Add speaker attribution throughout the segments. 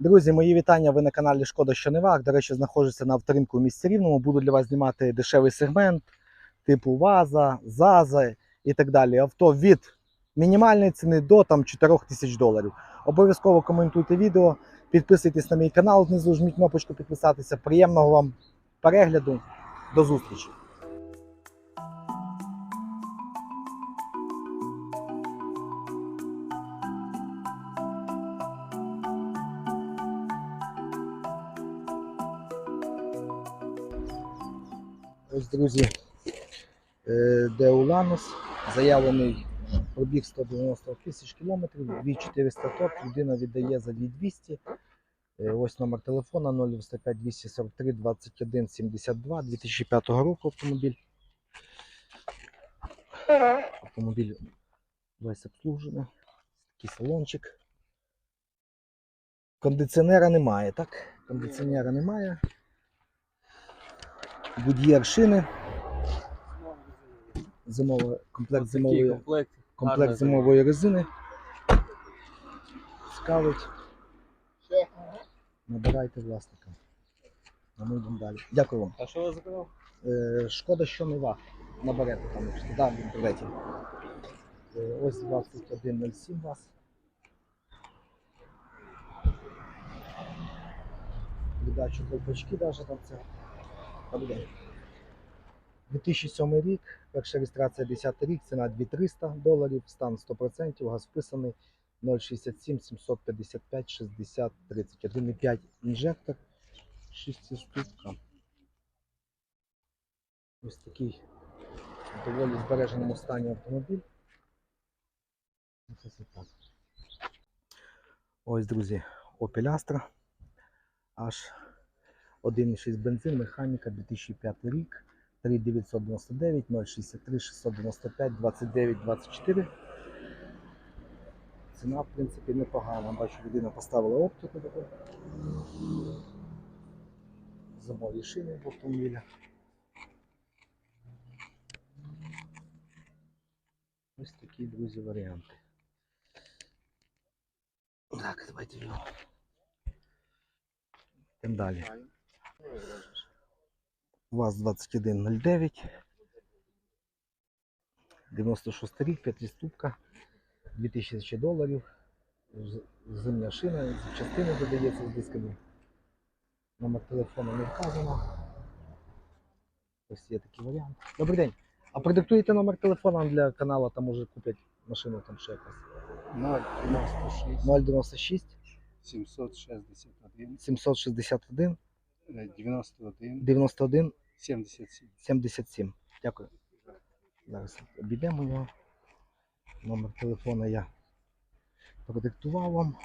Speaker 1: Друзі, мої вітання. Ви на каналі Шкода що не вах. До речі, знаходжуся на авторинку в місті Рівному. Буду для вас знімати дешевий сегмент, типу ВАЗа, ЗАЗа і так далі. Авто від мінімальної ціни до там 4 тисяч доларів. Обов'язково коментуйте відео, підписуйтесь на мій канал, знизу жміть кнопочку підписатися. Приємного вам перегляду. До зустрічі! Ось, друзі, е, Деуланус, заявлений пробіг 190 тисяч кілометрів, 2400 топ, людина віддає за 2200. Е, Ось номер телефона 095 243 21 72 2005 року автомобіль. Автомобіль весь обслужений. Такий салончик. Кондиціонера немає, так? Кондиціонера немає. Будьєр шини. Зимова, комплект
Speaker 2: Ось
Speaker 1: зимової,
Speaker 2: комплект.
Speaker 1: комплект зимової резини. Цікавить. Набирайте власника. А ми йдемо далі. Дякую вам.
Speaker 2: А що ви заказав?
Speaker 1: Е, шкода, що не вах. Наберете там якщо да, в інтернеті. Е, ось 2107 вас. Віддачу колпачки навіть там це. Добрий день. 2007 рік, перша реєстрація 10 рік, ціна 2300 доларів, стан 100%, газ вписаний 067 755 60 30. 1,5 інжектор, 6 штука. Ось такий в доволі збереженому стані автомобіль. Ось, друзі, Opel Astra. Аж 1,6 бензин, механіка 2005 рік. 3999 063 695 29 24. Ціна, в принципі, непогана. Бачу, людина поставила оптику таку. Зимові шини в автомобіля. Ось такі, друзі, варіанти. Так, давайте його. Йдемо далі. УАЗ 2109. 96 рік, п'ятиступка, 2000 доларів. Зимня шина, частини додається з дисками. Номер телефону не вказано. Ось є такий варіант. Добрий день. А продиктуєте номер телефону для каналу, там може куплять машину там ще якось.
Speaker 2: 096
Speaker 1: 096
Speaker 2: 761
Speaker 1: 761
Speaker 2: е, 91
Speaker 1: 91
Speaker 2: 77.
Speaker 1: 77. Дякую. Зараз обійдемо його. Номер телефона я продиктував вам.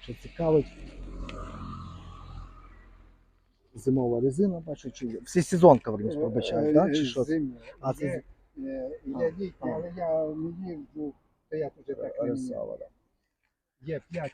Speaker 1: Що цікавить. Зимова резина, бачу, чи всі сезонка, верніше, пробачаю, так? Чи що?
Speaker 2: Зимня.
Speaker 1: А, це
Speaker 2: е, літня,
Speaker 1: а.
Speaker 2: але я не їжджу, то я вже так не. Є 5.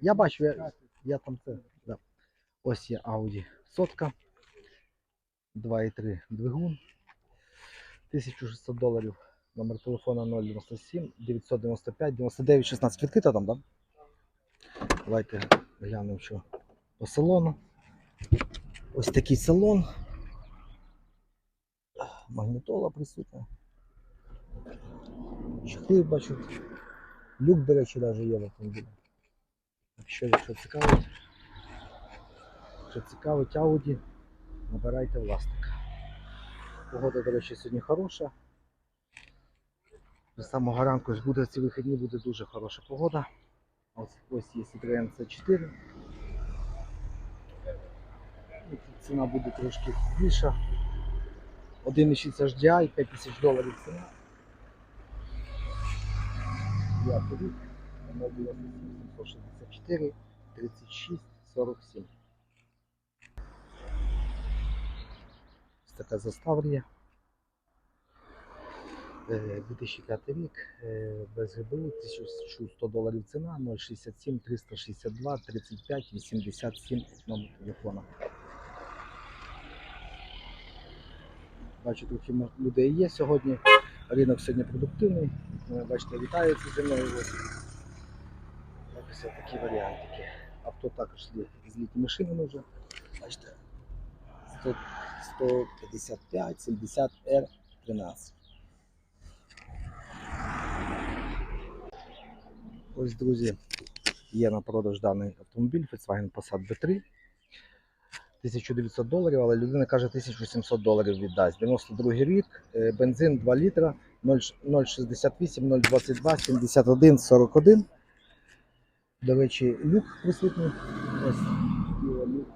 Speaker 1: Я бачу, я, я там це. Ось є Audi сотка. 2,3 двигун. 1600 доларів. Номер телефона 097 995 99 16. Відкрита там, так? Да? Давайте глянемо, що по салону. Ось такий салон. Магнітола присутня. Чехли бачу. Люк, до речі, навіть є в автомобілі. Якщо, якщо цікавить, якщо цікавить Audi, набирайте власника. Погода, до речі, сьогодні хороша. З самого ранку буде ці вихідні буде дуже хороша погода. Ось, ось є Citroen C4. Ціна буде трошки більша. 1,6 HDI, 5000 доларів ціна. Я рік, 0,9764, 36, 47. Така застава є. Е, 2005 рік, е, без ГБУ, 1100 доларів ціна, 067 362 35 87 номер телефона. Бачу, трохи людей є сьогодні. Ринок сьогодні продуктивний. Е, Бачите, вітаються зі мною. ось. Такі варіантики. Авто також з з літніми шинами вже. Бачите, 100, 155, 70 R 13. Ось, друзі, є на продаж даний автомобіль Volkswagen Passat B3. 1900 доларів, але людина каже 1700 доларів віддасть. 92 рік, е, бензин 2 літра, 0,68, 0,22, 71, 41. До речі, люк присутній. Ось люк.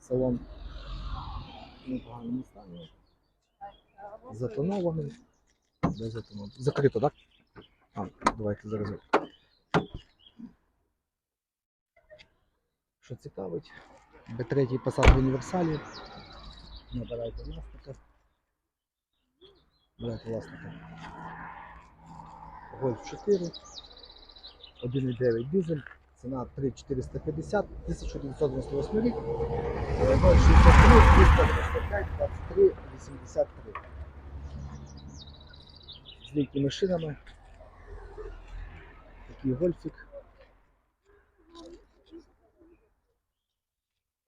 Speaker 1: Салон непоганому стані. Затонований. Де затонований? Закрито, так? А, давайте зараз. Що цікавить, Б3 Passat в універсалі. Набирайте власника. Набирайте власника. Golf 4. 1,9 дизель. Ціна 3450, 1998 рік. Е, 063, 295, 23, 83. З літніми шинами. Такий гольфик.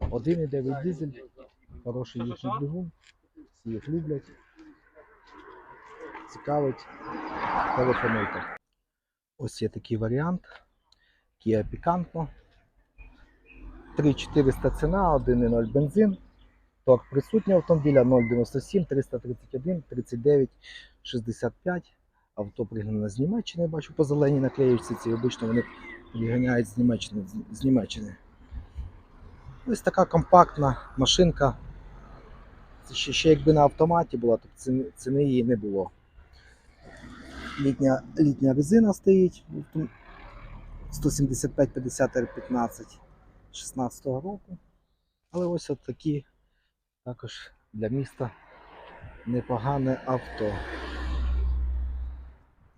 Speaker 1: 1,9 дизель. Хороший їхній двигун. Всі їх люблять. Цікавить. Телефонуйте. Ось є такий варіант. Kia Picanto. 3400 ціна, 1,0 бензин. Торг присутній автомобіля 097 331 39 65. Авто пригнане з Німеччини, бачу по зеленій наклеїчці. Ці обично вони приганяють з Німеччини. з- Німеччини. Ось така компактна машинка. Це ще, ще якби на автоматі була, то ціни, ціни її не було. Літня, літня резина стоїть. 175-50 R15 16 року. Але ось от такі також для міста непогане авто.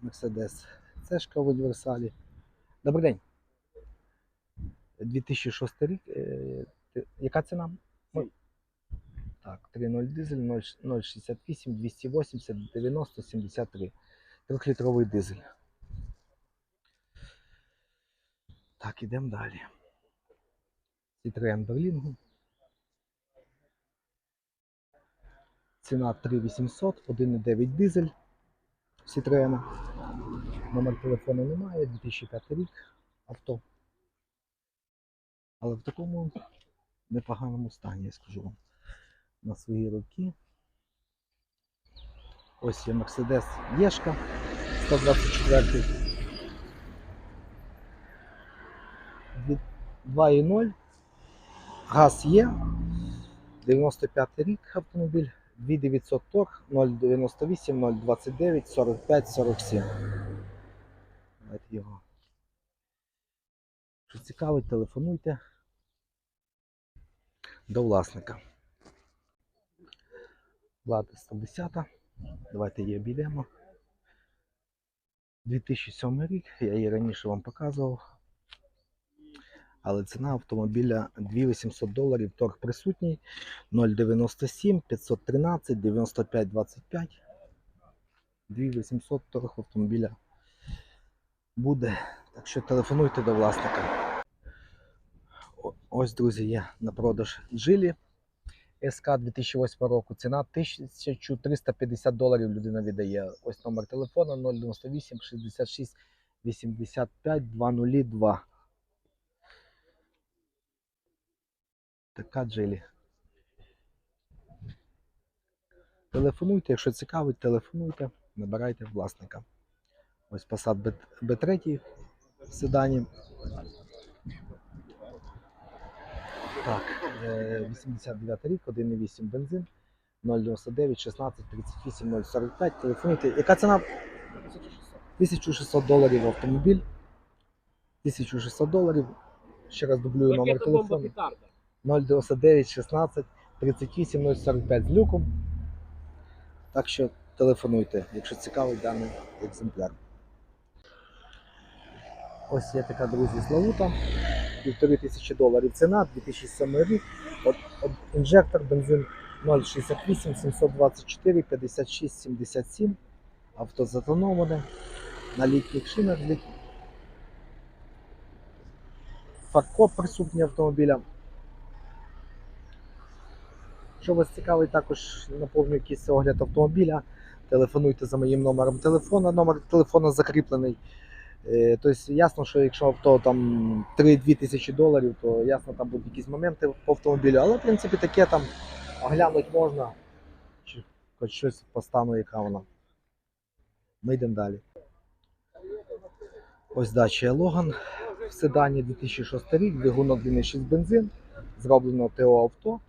Speaker 1: Мерседес. Цешка в універсалі. Добрий день. 2006 рік. Е, Яка ціна? Так, 3.0 дизель, 0,68, 280, 90, 73. Трьохлітровий дизель. Так, ідемо далі. Citroen Berlingo. Ціна 3800, 1,9 дизель Citroen. Номер телефону немає, 2005 рік авто. Але в такому непоганому стані, я скажу вам. На свої роки. Ось є Mercedes Єшка 124. 2.0. Газ є. 95 рік автомобіль. 2900 торг, 098, 029, 45, 47. Давайте його. Що цікавить, телефонуйте до власника. Влада 110. Давайте її обійдемо. 2007 рік, я її раніше вам показував. Але ціна автомобіля 2800 доларів, торг присутній 097 513 95 25. 2800 торг автомобіля буде. Так що телефонуйте до власника. Ось, друзі, є на продаж джилі СК 2008 року. Ціна 1350 доларів людина віддає. Ось номер телефону 098 66 85 202. Така джилі. Телефонуйте, якщо цікавить, телефонуйте, набирайте власника. Ось Passat B- B3 в седані. Так, е, 89 рік, 1,8 бензин, 099 16 38 045. Телефонуйте. Яка ціна? 1600 доларів автомобіль. 1600 доларів. Ще раз дублюю номер телефону.
Speaker 3: Петарда.
Speaker 1: 099 16 38 045 з люком. Так що телефонуйте, якщо цікавий даний екземпляр. Ось є така, друзі, Славута. Півтори тисячі доларів ціна, 2007 рік. От, от інжектор, бензин 068 724 56 77. Авто затоноване. На літніх шинах. фаркоп присутній автомобіля. Що вас цікавить, також наповню якийсь огляд автомобіля. Телефонуйте за моїм номером телефона. Номер телефона закріплений. Е, Тобто ясно, що якщо авто там 3-2 тисячі доларів, то ясно, там будуть якісь моменти по автомобілю. Але в принципі таке там оглянути можна. Чи хоч щось по стану, яка вона. Ми йдемо далі. Ось дача Логан в седані 2006 рік, двигун 1.6 бензин, зроблено ТО авто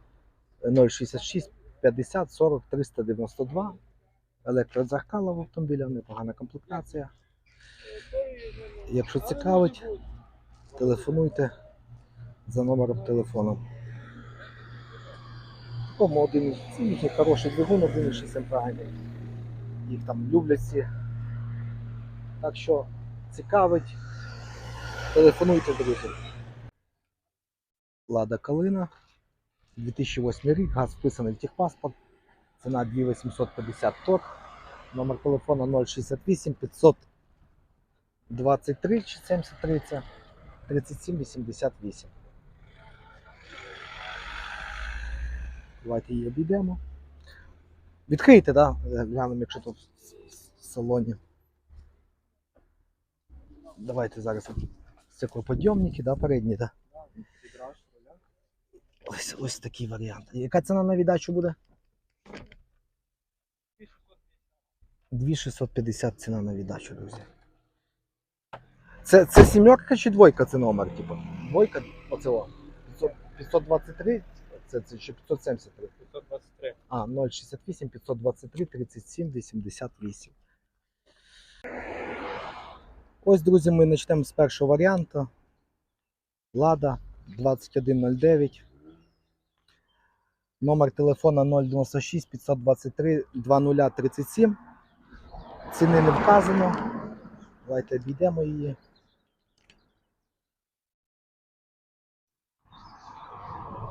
Speaker 1: 066 50 40 392. Електродзеркала в автомобіля, непогана комплектація. Якщо цікавить, телефонуйте за номером телефону. Тому один це їхній хороший двигун, 1.6 правильний. Їх там люблять всі. Так що цікавить, телефонуйте, друзі. Лада Калина. 2008 рік, газ вписаний в техпаспорт. Ціна 2850 торг. Номер телефона 068 523 чи 73 це 37 88. Давайте її обійдемо. Відкрийте, да? Глянемо, якщо тут в салоні. Давайте зараз стеклоподйомники, да, передні, да? Ось, ось такий варіант. Яка ціна на віддачу буде? 2650 ціна на віддачу, друзі. Це, це сімерка чи двойка це номер? Типу? Двойка оце 523, це, це чи 573?
Speaker 3: 523.
Speaker 1: А, 068 523 37 88. Ось, друзі, ми почнемо з першого варіанту. Лада 2109. Номер телефона 096 523 2037. Ціни не вказано. Давайте обійдемо її.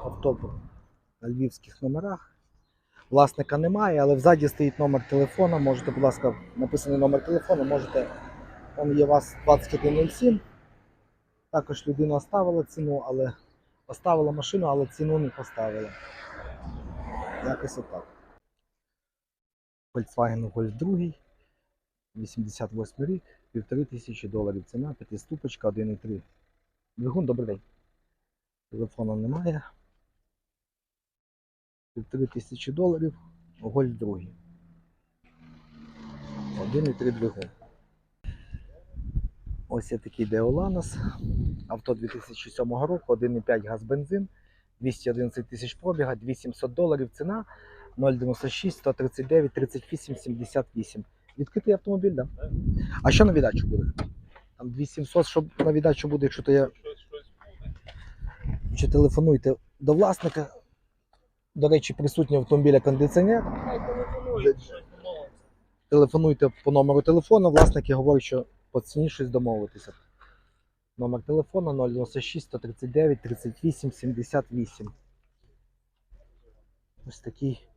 Speaker 1: Авто на львівських номерах. Власника немає, але взаді стоїть номер телефона. Можете, будь ласка, написаний номер телефону, можете. Там є у вас 2107. Також людина оставила ціну, але поставила машину, але ціну не поставила. Якось отак. Volkswagen Golf 2. 88 рік, півтори тисячі доларів. Ціна, п'ятиступочка, 1,3. Двигун, добрий день. Телефону немає. Півтори тисячі доларів, Гольф другий. 1,3 двигун. Ось є такий Деоланос. Авто 2007 року, 1,5 газ бензин, 211 тисяч пробіга, 2700 доларів ціна, 0,96, 139, 38, 78. Відкритий автомобіль? Да? А що на віддачу буде? Там 2700, щоб на віддачу буде, якщо то я чи телефонуйте до власника. До речі, присутній автомобіля кондиціонер. Телефонуйте по номеру телефону. Власники говорять, що по ціні щось домовитися. Номер телефону 096 139 38 78. Ось такий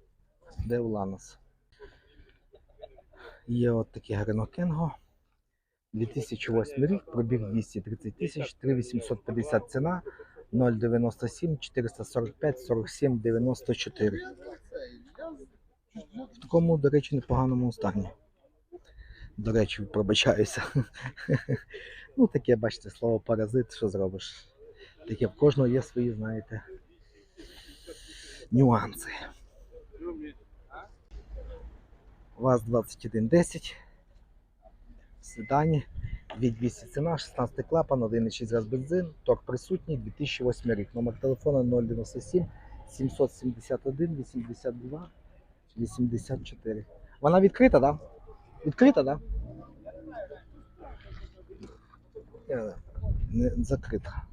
Speaker 1: Деуланос. Є от такий Грено Кенго. 2008 рік, пробіг 230 тисяч, 3850 ціна, 097 445 47 94. В такому, до речі, непоганому стані. До речі, пробачаюся. Ну, таке, бачите, слово паразит, що зробиш. Таке в кожного є свої, знаєте, нюанси. ВАЗ-2110. В седані. 2200 ціна, 16 клапан, 1,6 газ бензин, торг присутній, 2008 рік. Номер телефону 097 771 82 84. Вона відкрита, так? Да? Відкрита, так? Да? Не закрита.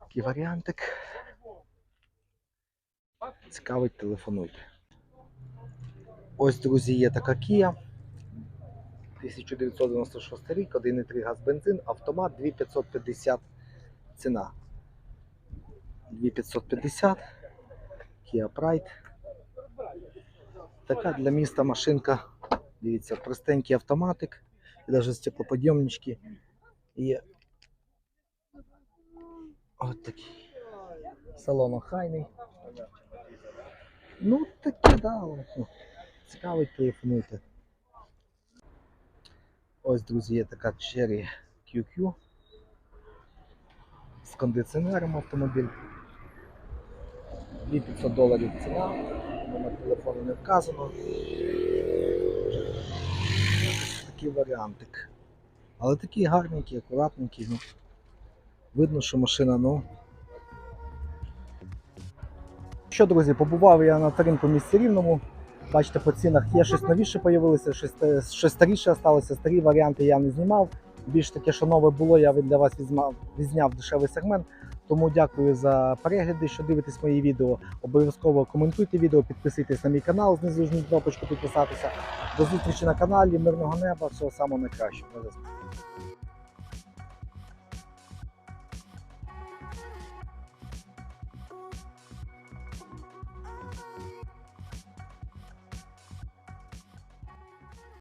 Speaker 1: Такий варіантик. Цікавить, телефонуйте. Ось, друзі, є така Kia. 1996 рік, 1,3 газ бензин, автомат 2550 ціна. 2550 Kia Pride. Така для міста машинка. Дивіться, простенький автоматик, і навіть стеклоподйомнички. І От такий. Салон охайний. Ну, таке, да. ну, Цікавить, телефонуйте. Ось, друзі, є така Cherry QQ. З кондиціонером автомобіль. 2500 доларів ціна. Номер телефону не вказано. Такий варіантик. Але такий гарненький, акуратненький. Ну. Видно, що машина, ну. Що, друзі, побував я на ринку в місті Рівному. Бачите, по цінах є щось новіше появилося, щось, щось старіше залишилося. Старі варіанти я не знімав. Більш таке, що нове було, я для вас візьмав, відзняв дешевий сегмент. Тому дякую за перегляди, що дивитесь мої відео. Обов'язково коментуйте відео, підписуйтесь на мій канал, знизу жміть кнопочку підписатися. До зустрічі на каналі, мирного неба, всього самого найкращого.